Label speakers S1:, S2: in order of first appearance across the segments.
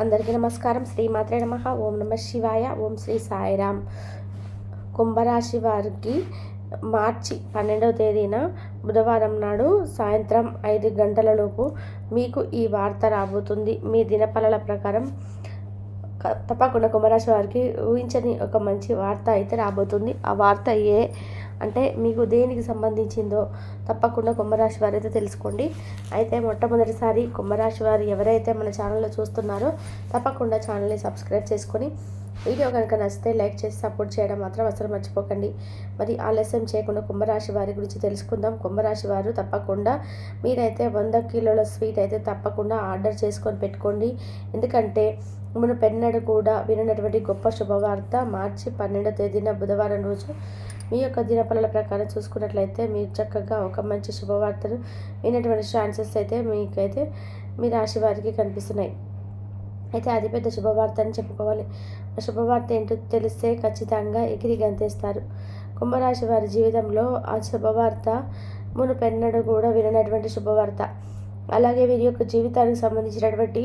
S1: అందరికీ నమస్కారం. శ్రీ మాత్రే నమ. ఓం నమ శివాయ. ఓం శ్రీ సాయిరామ్. కుంభరాశి వారికి మార్చి పన్నెండవ తేదీన బుధవారం నాడు సాయంత్రం ఐదు గంటలలోపు మీకు ఈ వార్త రాబోతుంది. మీ దినఫలాల ప్రకారం తప్పకుండా కుంభరాశి వారికి ఊహించని ఒక మంచి వార్త అయితే రాబోతుంది. ఆ వార్త ఏ అంటే మీకు దేనికి సంబంధించిందో తప్పకుండా కుంభరాశి వారు అయితే తెలుసుకోండి. అయితే మొట్టమొదటిసారి కుంభరాశి వారు ఎవరైతే మన ఛానల్లో చూస్తున్నారో తప్పకుండా ఛానల్ని సబ్స్క్రైబ్ చేసుకొని వీడియో కనుక నచ్చితే లైక్ చేసి సపోర్ట్ చేయడం మాత్రం అసలు మర్చిపోకండి. మరి ఆలస్యం చేయకుండా కుంభరాశి వారి గురించి తెలుసుకుందాం. కుంభరాశి వారు తప్పకుండా మీరైతే వంద కిలోల స్వీట్ అయితే తప్పకుండా ఆర్డర్ చేసుకొని పెట్టుకోండి. ఎందుకంటే మన పెన్నడు కూడా వినటువంటి గొప్ప శుభవార్త మార్చి పన్నెండో తేదీన బుధవారం రోజు మీ యొక్క దినఫలాల ప్రకారం చూసుకున్నట్లయితే మీరు చక్కగా ఒక మంచి శుభవార్తను వినటువంటి ఛాన్సెస్ అయితే మీకైతే మీ రాశి వారికి కనిపిస్తున్నాయి. అయితే అతిపెద్ద శుభవార్త అని చెప్పుకోవాలి. శుభవార్త ఏంటో తెలిస్తే ఖచ్చితంగా ఎగిరి గంతేస్తారు. కుంభరాశి వారి జీవితంలో ఆ శుభవార్త మునుపెన్నడు కూడా విననటువంటి శుభవార్త. అలాగే వీరి యొక్క జీవితానికి సంబంధించినటువంటి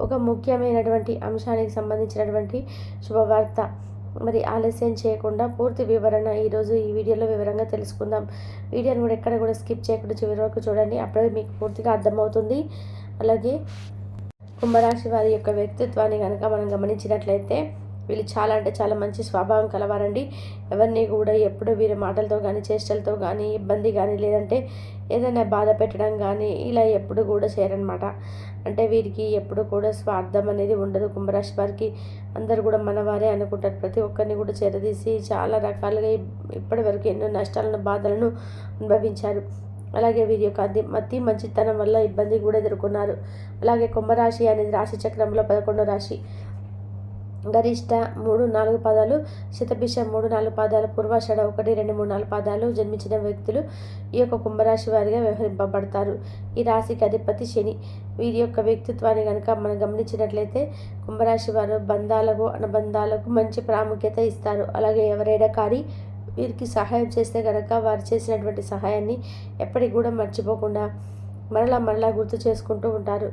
S1: ఒక ముఖ్యమైనటువంటి అంశానికి సంబంధించినటువంటి శుభవార్త. మరి ఆలస్యం చేయకుండా పూర్తి వివరణ ఈరోజు ఈ వీడియోలో వివరంగా తెలుసుకుందాం. వీడియోని కూడా ఎక్కడ కూడా స్కిప్ చేయకుండా చివరి వరకు చూడండి. అప్పుడే మీకు పూర్తిగా అర్థమవుతుంది. అలాగే కుంభరాశి వారి యొక్క వ్యక్తిత్వాన్ని కనుక మనం గమనించినట్లయితే వీళ్ళు చాలా అంటే చాలా మంచి స్వభావం కలవారండి. ఎవరిని కూడా ఎప్పుడు వీరి మాటలతో కానీ చేష్టలతో కానీ ఇబ్బంది కానీ లేదంటే ఏదైనా బాధ పెట్టడం కానీ ఇలా ఎప్పుడు కూడా చేయరనమాట అంటే వీరికి ఎప్పుడు కూడా స్వార్థం అనేది ఉండదు. కుంభరాశి వారికి అందరూ కూడా మనవారే అనుకుంటారు. ప్రతి ఒక్కరిని కూడా చేరదీసి చాలా రకాలుగా ఇప్పటి వరకు ఎన్నో నష్టాలను బాధలను అనుభవించారు. అలాగే వీరి యొక్క అతి అతి మంచితనం వల్ల ఇబ్బంది కూడా ఎదుర్కొన్నారు. అలాగే కుంభరాశి అనేది రాశి చక్రంలో పదకొండో రాశి. గరిష్ట మూడు నాలుగు పాదాలు శతభిష మూడు నాలుగు పాదాలు పూర్వాషాఢ ఒకటి రెండు మూడు నాలుగు పాదాలు జన్మించిన వ్యక్తులు ఈ యొక్క కుంభరాశి వారిగా వ్యవహరింపబడతారు. ఈ రాశికి అధిపతి శని. వీరి యొక్క వ్యక్తిత్వాన్ని కనుక మనం గమనించినట్లయితే కుంభరాశి వారు బంధాలకు అనుబంధాలకు మంచి ప్రాముఖ్యత ఇస్తారు. అలాగే ఎవరైనా కానీ వీరికి సహాయం చేస్తే కనుక వారు చేసినటువంటి సహాయాన్ని ఎప్పటికి కూడా మర్చిపోకుండా మరలా మరలా గుర్తు చేసుకుంటూ ఉంటారు.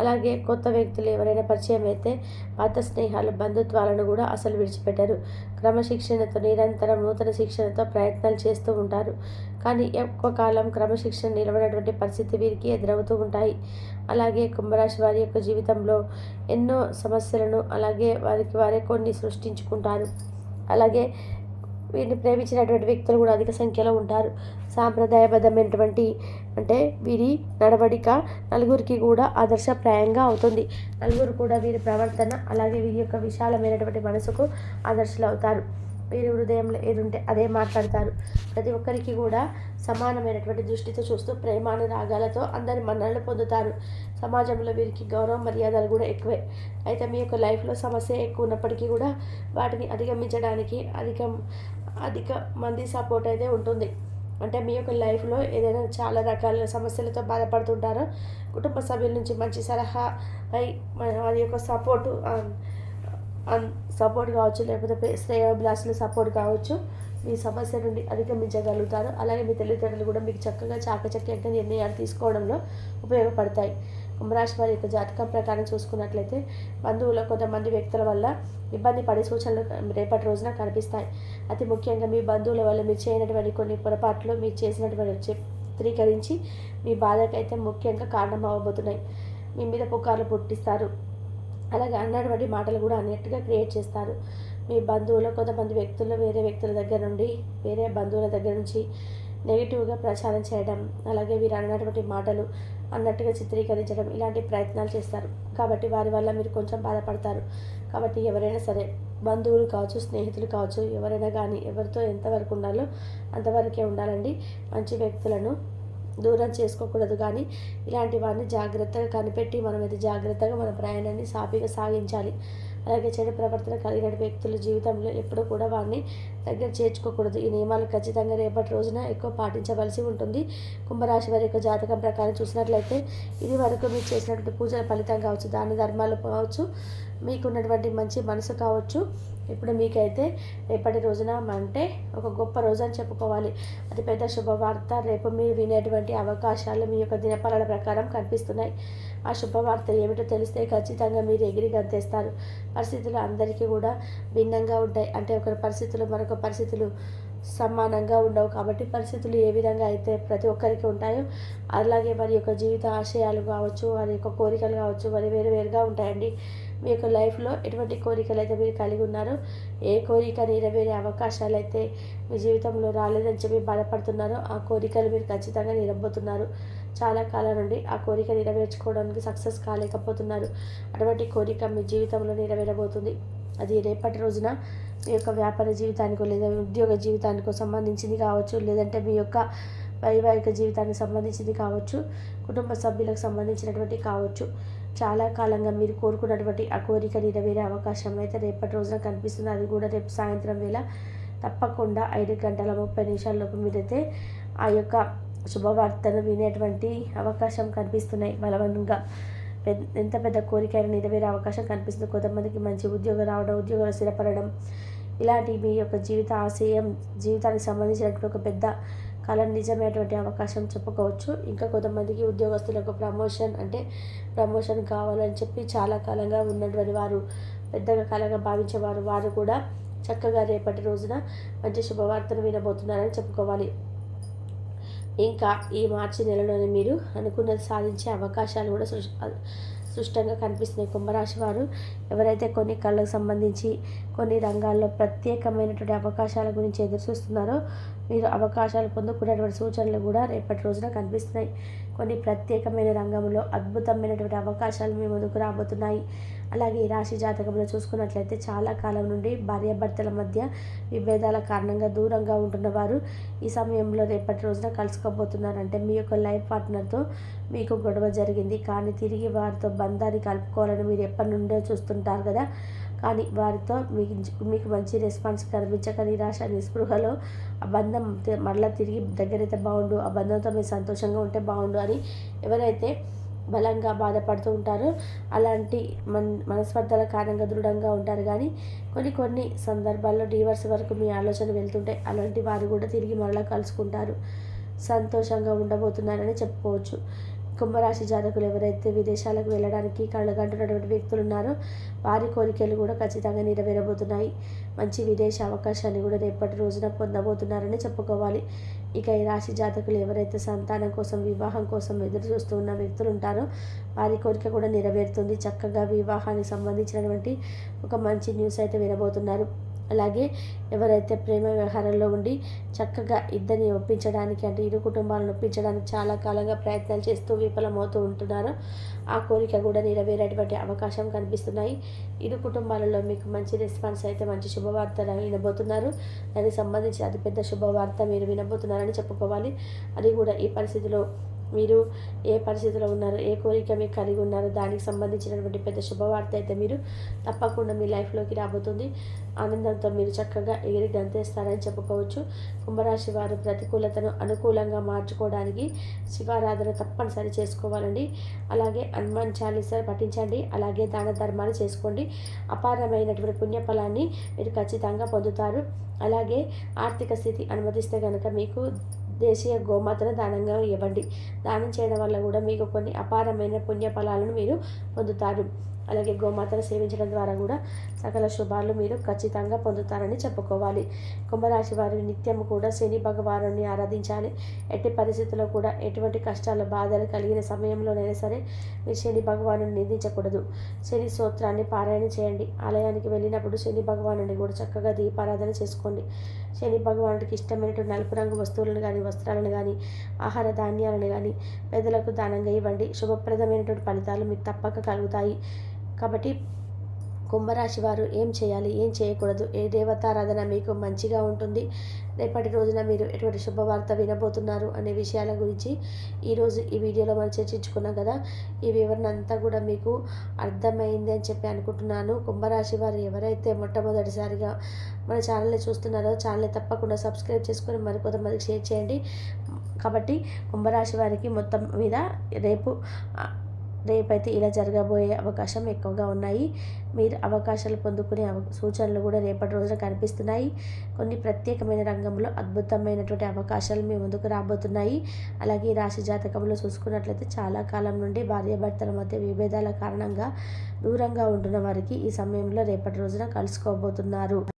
S1: అలాగే కొత్త వ్యక్తులు ఎవరైనా పరిచయం అయితే పాత స్నేహాలు బంధుత్వాలను కూడా అసలు విడిచిపెట్టారు. క్రమశిక్షణతో నిరంతరం నూతన శిక్షణతో ప్రయత్నాలు చేస్తూ ఉంటారు. కానీ ఎక్కువ కాలం క్రమశిక్షణ నిలబడినటువంటి పరిస్థితి వీరికి ఎదురవుతూ ఉంటాయి. అలాగే కుంభరాశి వారి యొక్క జీవితంలో ఎన్నో సమస్యలను అలాగే వారికి వారే కొన్ని సృష్టించుకుంటారు. అలాగే వీరిని ప్రేమించినటువంటి వ్యక్తులు కూడా అధిక సంఖ్యలో ఉంటారు. సాంప్రదాయబద్ధమైనటువంటి అంటే వీరి నడవడిక నలుగురికి కూడా ఆదర్శప్రాయంగా అవుతుంది. నలుగురు కూడా వీరి ప్రవర్తన అలాగే వీరి యొక్క విశాలమైనటువంటి మనసుకు ఆదర్శలు అవుతారు వీరి హృదయంలో ఏదుంటే అదే మాట్లాడతారు. ప్రతి ఒక్కరికి కూడా సమానమైనటువంటి దృష్టితో చూస్తూ ప్రేమానురాగాలతో అందరి మన్ననలు పొందుతారు. సమాజంలో వీరికి గౌరవ మర్యాదలు కూడా ఎక్కువే. అయితే మీ యొక్క లైఫ్లో సమస్య ఎక్కువ ఉన్నప్పటికీ కూడా వాటిని అధిగమించడానికి అధికం అధిక మంది సపోర్ట్ అయితే ఉంటుంది. అంటే మీ యొక్క లైఫ్లో ఏదైనా చాలా రకాల సమస్యలతో బాధపడుతుంటారో. కుటుంబ సభ్యుల నుంచి మంచి సలహా పై వారి యొక్క సపోర్టు సపోర్ట్ um, um, కావచ్చు లేకపోతే ప్రే- సపోర్ట్ కావచ్చు మీ సమస్య నుండి అధిగమించగలుగుతారు. అలాగే మీ తల్లిదండ్రులు కూడా మీకు చక్కగా చాకచక్యంగా నిర్ణయాలు తీసుకోవడంలో ఉపయోగపడతాయి. కుంభరాశి వారి యొక్క జాతకం ప్రకారం చూసుకున్నట్లయితే బంధువుల కొంతమంది వ్యక్తుల వల్ల ఇబ్బంది పడే సూచనలు రేపటి రోజున కనిపిస్తాయి. అతి ముఖ్యంగా మీ బంధువుల వల్ల మీరు చేయనటువంటి కొన్ని పొరపాట్లు మీరు చేసినటువంటి చిత్రీకరించి మీ బాధకైతే ముఖ్యంగా కారణం అవ్వబోతున్నాయి మీ మీద పుకార్లు పుట్టిస్తారు. అలాగే అన్నటువంటి మాటలు కూడా అన్నట్టుగా క్రియేట్ చేస్తారు. మీ బంధువులు కొంతమంది వ్యక్తులు వేరే వ్యక్తుల దగ్గర నుండి వేరే బంధువుల దగ్గర నుంచి నెగిటివ్గా ప్రచారం చేయడం అలాగే వీరు అన్నటువంటి మాటలు అన్నట్టుగా చిత్రీకరించడం ఇలాంటి ప్రయత్నాలు చేస్తారు. కాబట్టి వారి వల్ల మీరు కొంచెం బాధపడతారు. కాబట్టి ఎవరైనా సరే బంధువులు కావచ్చు స్నేహితులు కావచ్చు ఎవరైనా కానీ ఎవరితో ఎంతవరకు ఉండాలో అంతవరకే ఉండాలండి. మంచి వ్యక్తులను దూరం చేసుకోకూడదు కానీ ఇలాంటి వారిని జాగ్రత్తగా కనిపెట్టి మనం అయితే జాగ్రత్తగా మన ప్రయాణాన్ని సాఫీగా సాగించాలి. అలాగే చెడు ప్రవర్తన కలిగిన వ్యక్తుల జీవితంలో ఎప్పుడూ కూడా వారిని దగ్గర చేర్చుకోకూడదు. ఈ నియమాలు ఖచ్చితంగా రేపటి రోజున ఎక్కువ పాటించవలసి ఉంటుంది. కుంభరాశి వారి యొక్క జాతకం ప్రకారం చూసినట్లయితే ఇది వరకు మీరు చేసినటువంటి పూజల ఫలితం కావచ్చు దాని ధర్మాలు కావచ్చు మీకున్నటువంటి మంచి మనసు కావచ్చు. ఇప్పుడు మీకైతే రేపటి రోజున అంటే ఒక గొప్ప రోజు అని చెప్పుకోవాలి. అతిపెద్ద శుభవార్త రేపు మీరు వినేటువంటి అవకాశాలు మీ యొక్క దినపాలన ప్రకారం కనిపిస్తున్నాయి. ఆ శుభవార్త ఏమిటో తెలిస్తే ఖచ్చితంగా మీరు ఎగిరి గంతేస్తారు. పరిస్థితులు అందరికీ కూడా భిన్నంగా ఉంటాయి. అంటే ఒకరి పరిస్థితులు మరొక పరిస్థితులు సమానంగా ఉండవు కాబట్టి పరిస్థితులు ఏ విధంగా అయితే ప్రతి ఒక్కరికి ఉంటాయో అలాగే వారి యొక్క జీవిత ఆశయాలు కావచ్చు వారి యొక్క కోరికలు కావచ్చు వారి వేరు వేరుగా ఉంటాయండి. మీ యొక్క లైఫ్లో ఎటువంటి కోరికలు అయితే మీరు కలిగి ఉన్నారో? ఏ కోరిక నెరవేరే అవకాశాలు అయితే మీ జీవితంలో రాలేదని చెప్పి బాధపడుతున్నారో? ఆ కోరికలు మీరు ఖచ్చితంగా నిరబోతున్నారు చాలా కాలం నుండి ఆ కోరిక నెరవేర్చుకోవడానికి సక్సెస్ కాలేకపోతున్నారు. అటువంటి కోరిక మీ జీవితంలో నెరవేరబోతుంది. అది రేపటి రోజున మీ యొక్క వ్యాపార జీవితానికో లేదా ఉద్యోగ జీవితానికో సంబంధించింది కావచ్చు లేదంటే మీ యొక్క వైవాహిక జీవితానికి సంబంధించింది కావచ్చు కుటుంబ సభ్యులకు సంబంధించినటువంటి కావచ్చు. చాలా కాలంగా మీరు కోరుకున్నటువంటి ఆ కోరిక నెరవేరే అవకాశం అయితే రేపటి రోజున కనిపిస్తుంది. అది కూడా రేపు సాయంత్రం వేళ తప్పకుండా ఐదు గంటల ముప్పై నిమిషాల్లోపు మీరైతే ఆ యొక్క శుభవార్తను వినేటువంటి అవకాశం కనిపిస్తున్నాయి. బలవంతంగా పెద్ద ఎంత పెద్ద కోరిక అయినా నెరవేరే అవకాశం కనిపిస్తుంది. కొంతమందికి మంచి ఉద్యోగం రావడం ఉద్యోగాలు స్థిరపడడం ఇలాంటి మీ యొక్క జీవిత ఆశయం జీవితానికి సంబంధించినటువంటి ఒక పెద్ద కళ నిజమైనటువంటి అవకాశం చెప్పుకోవచ్చు. ఇంకా కొంతమందికి ఉద్యోగస్తులకు ప్రమోషన్ అంటే ప్రమోషన్ కావాలని చెప్పి చాలా కాలంగా ఉన్నటువంటి వారు పెద్దగా కళగా భావించేవారు వారు కూడా చక్కగా రేపటి రోజున మంచి శుభవార్తను వినబోతున్నారని చెప్పుకోవాలి. ఇంకా ఈ మార్చి నెలలోనే మీరు అనుకున్నది సాధించే అవకాశాలు కూడా సృష్ స్పష్టంగా కనిపిస్తున్నాయి. కుంభరాశి వారు ఎవరైతే కొన్ని కళ్ళకు సంబంధించి కొన్ని రంగాల్లో ప్రత్యేకమైనటువంటి అవకాశాల గురించి ఎదురు చూస్తున్నారో మీరు అవకాశాలు పొందుకునేటువంటి సూచనలు కూడా రేపటి రోజున కనిపిస్తున్నాయి. కొన్ని ప్రత్యేకమైన రంగంలో అద్భుతమైనటువంటి అవకాశాలు మీ ముందుకు రాబోతున్నాయి. అలాగే ఈ రాశి జాతకంలో చూసుకున్నట్లయితే చాలా కాలం నుండి భార్యాభర్తల మధ్య విభేదాల కారణంగా దూరంగా ఉంటున్న వారు ఈ సమయంలో రేపటి రోజున కలుసుకోబోతున్నారంటే మీ యొక్క లైఫ్ పార్ట్నర్తో మీకు గొడవ జరిగింది. కానీ తిరిగి వారితో బంధాన్ని కలుపుకోవాలని మీరు ఎప్పటి నుండో చూస్తుంటారు కదా. కానీ వారితో మీకు మీకు మంచి రెస్పాన్స్ కనిపించక నిరాశ నిస్పృహలో ఆ బంధం మళ్ళీ తిరిగి దగ్గరైతే బాగుండు ఆ బంధంతో మీరు సంతోషంగా ఉంటే బాగుండు అని ఎవరైతే బలంగా బాధపడుతూ ఉంటారో అలాంటి మన మనస్పర్ధల కారణంగా దృఢంగా ఉంటారు. కానీ కొన్ని కొన్ని సందర్భాల్లో డివర్స్ వరకు మీ ఆలోచన వెళ్తుంటే అలాంటి వారు కూడా తిరిగి మరలా కలుసుకుంటారు. సంతోషంగా ఉండబోతున్నారని చెప్పుకోవచ్చు. కుంభరాశి జాతకులు ఎవరైతే విదేశాలకు వెళ్ళడానికి కళ్ళగంటున్నటువంటి వ్యక్తులు ఉన్నారో వారి కోరికలు కూడా ఖచ్చితంగా నెరవేరబోతున్నాయి. మంచి విదేశ అవకాశాన్ని కూడా రేపటి రోజున పొందబోతున్నారని చెప్పుకోవాలి. ఇక ఈ రాశి జాతకులు ఎవరైతే సంతానం కోసం వివాహం కోసం ఎదురు చూస్తూ ఉన్న వ్యక్తులు ఉంటారో వారి కోరిక కూడా నెరవేరుతుంది. చక్కగా వివాహానికి సంబంధించినటువంటి ఒక మంచి న్యూస్ అయితే వినబోతున్నారు. అలాగే ఎవరైతే ప్రేమ వ్యవహారంలో ఉండి చక్కగా ఇద్దరిని ఒప్పించడానికి అంటే ఇరు కుటుంబాలను ఒప్పించడానికి చాలా కాలంగా ప్రయత్నాలు చేస్తూ విఫలమవుతూ ఉంటున్నారో. ఆ కోరిక కూడా నెరవేరేటువంటి అవకాశం కనిపిస్తున్నాయి. ఇరు కుటుంబాలలో మీకు మంచి రెస్పాన్స్ అయితే మంచి శుభవార్తలు వినబోతున్నారు. దానికి సంబంధించి అతిపెద్ద శుభవార్త మీరు వినబోతున్నారని చెప్పుకోవాలి. అది కూడా ఈ పరిస్థితిలో మీరు ఏ పరిస్థితిలో ఉన్నారో ఏ కోరిక మీకు కలిగి ఉన్నారో దానికి సంబంధించినటువంటి పెద్ద శుభవార్త అయితే మీరు తప్పకుండా మీ లైఫ్లోకి రాబోతుంది. ఆనందంతో మీరు చక్కగా ఎగిరి గంతేస్తారని చెప్పుకోవచ్చు. కుంభరాశి వారు ప్రతికూలతను అనుకూలంగా మార్చుకోవడానికి శివారాధన తప్పనిసరి చేసుకోవాలండి. అలాగే హనుమాన్ చాలీసా పఠించండి అలాగే దాన ధర్మాలు చేసుకోండి. అపారమైనటువంటి పుణ్యఫలాన్ని మీరు ఖచ్చితంగా పొందుతారు. అలాగే ఆర్థిక స్థితి అనుమతిస్తే కనుక మీకు దేశీయ గోమాతను దానంగా ఇవ్వండి. దానం చేయడం వల్ల కూడా మీకు కొన్ని అపారమైన పుణ్య ఫలాలను మీరు పొందుతారు. అలాగే గోమాతను సేవించడం ద్వారా కూడా సకల శుభాలు మీరు ఖచ్చితంగా పొందుతారని చెప్పుకోవాలి. కుంభరాశి వారు నిత్యం కూడా శని భగవాను ఆరాధించాలి. ఎట్టి పరిస్థితుల్లో కూడా ఎటువంటి కష్టాలు బాధలు కలిగిన సమయంలోనైనా సరే మీరు శని భగవాను నిందించకూడదు. శని స్తోత్రాన్ని పారాయణ చేయండి. ఆలయానికి వెళ్ళినప్పుడు శని భగవాను కూడా చక్కగా దీపారాధన చేసుకోండి. శని భగవానుడికి ఇష్టమైనటువంటి నలుపు రంగు వస్తువులను కానీ వస్త్రాలను కానీ ఆహార ధాన్యాలను కానీ పెద్దలకు దానంగా ఇవ్వండి. శుభప్రదమైనటువంటి ఫలితాలు మీకు తప్పక కలుగుతాయి. కాబట్టి కుంభరాశి వారు ఏం చేయాలి ఏం చేయకూడదు ఏ దేవతారాధన మీకు మంచిగా ఉంటుంది రేపటి రోజున మీరు ఎటువంటి శుభవార్త వినబోతున్నారు అనే విషయాల గురించి ఈరోజు ఈ వీడియోలో మనం చర్చించుకున్నాం కదా. ఈ వివరణ అంతా కూడా మీకు అర్థమైంది అని చెప్పి అనుకుంటున్నాను. కుంభరాశి వారు ఎవరైతే మొట్టమొదటిసారిగా మన ఛానల్ని చూస్తున్నారో ఛానల్ని తప్పకుండా సబ్స్క్రైబ్ చేసుకొని మరికొంతమందికి షేర్ చేయండి. కాబట్టి కుంభరాశి వారికి మొత్తం మీద రేపు రేపైతే ఇలా జరగబోయే అవకాశం ఎక్కువగా ఉన్నాయి. మీరు అవకాశాలు పొందుకునే అవ సూచనలు కూడా రేపటి రోజున కనిపిస్తున్నాయి. కొన్ని ప్రత్యేకమైన రంగంలో అద్భుతమైనటువంటి అవకాశాలు మీ ముందుకు రాబోతున్నాయి. అలాగే ఈ రాశి జాతకంలో చూసుకున్నట్లయితే చాలా కాలం నుండి భార్యాభర్తల మధ్య విభేదాల కారణంగా దూరంగా ఉంటున్న వారికి ఈ సమయంలో రేపటి రోజున కలుసుకోబోతున్నారు.